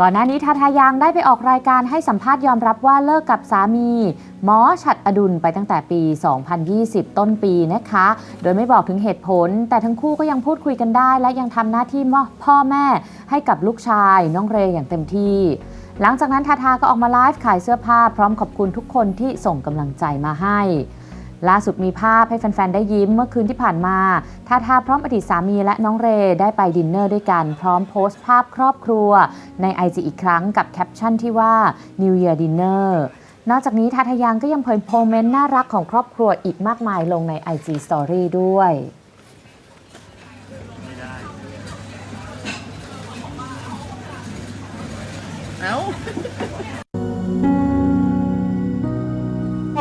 ก่อนหน้านี้ทาทายังได้ไปออกรายการให้สัมภาษณ์ยอมรับว่าเลิกกับสามี หมอฉัดอดุลไปตั้งแต่ปี 2020 ต้นปีนะคะ โดยไม่บอกถึงเหตุผล แต่ทั้งคู่ก็ยังพูดคุยกันได้ และยังทำหน้าที่พ่อแม่ให้กับลูกชาย น้องเรย์อย่างเต็มที่หลังจากนั้นทาทาก็ออกมาไลฟ์ขายเสื้อผ้าพร้อมขอบคุณทุกคนที่ส่งกำลังใจมาให้ ล่าสุดมีภาพให้แฟน ๆ ได้ยิ้มเมื่อคืนที่ผ่านมาทาทาพร้อมอดีตสามีและน้องเรย์ได้ไปดินเนอร์ด้วยกัน พร้อมโพสต์ภาพครอบครัว ใน IG อีกครั้งกับแคปชั่นที่ว่า New Year Dinner นอกจากนี้ทาทายังก็ยังเผยโมเมนต์น่ารักของครอบครัวอีกมากมายลงใน IG Story ด้วยขอ